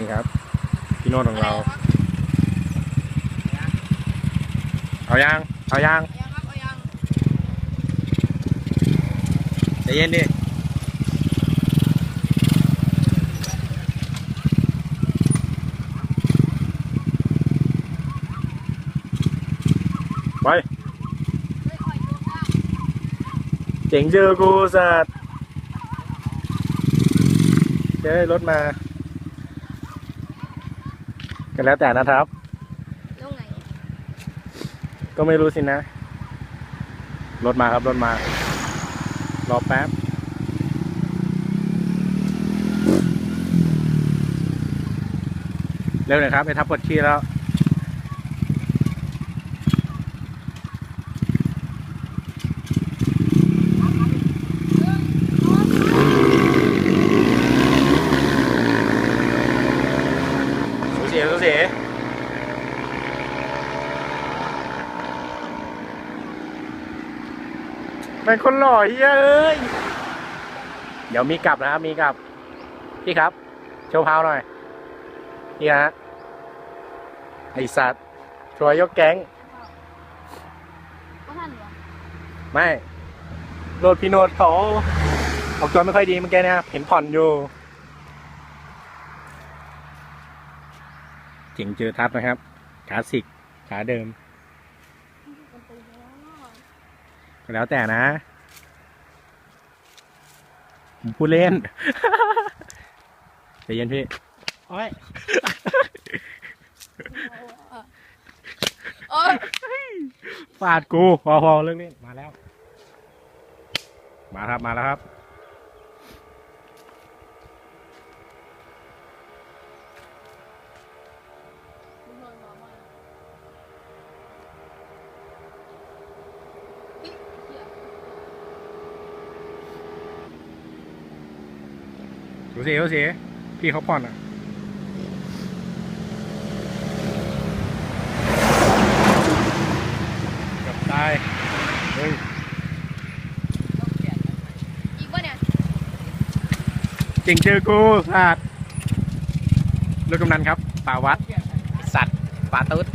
นี่ครับ พี่โน้ตของเรา เอายาง เอายางใจเย็นดิไปเจ๋งเจอกูสัตว์เจ้รถมา ก็แล้วแต่นะครับลงไหนก็ไม่รู้สินะ รถมาครับรถมา รอแป๊บ เร็วหน่อยครับไอ้ทับปวดขี้แล้ว สูสีสูสี เป็นคนหล่อเฮ้ยเอ้ย เดี๋ยวมีกลับนะครับมีกลับ พี่ครับ โชว์พาวหน่อยพี่ฮะไอสัตว์ทัวร์ยกแก๊ง ก็ท่านเหรอไม่โรดพี่โนดเขาออกตัวไม่ค่อยดีเมื่อกี้เนี่ยเห็นผ่อนอยู่เจ๋งเจอทับนะครับคลาสิกขาเดิม มันตีแล้ว ก็ แล้วแต่นะ ผมพูดเล่นใจเย็นพี่โอ้ยโอ้ยฟาดกูพอพอเรื่องนี้มาแล้ว มาครับมาแล้วครับ ดูสิดูสิพี่เขาผ่อนอะกับตาย เฮ้ยอีกวะเนี่ยเก่งเจอกูสัตว์ลูกกำนันครับป่าวัด สัตว์ปลาตุ๊ด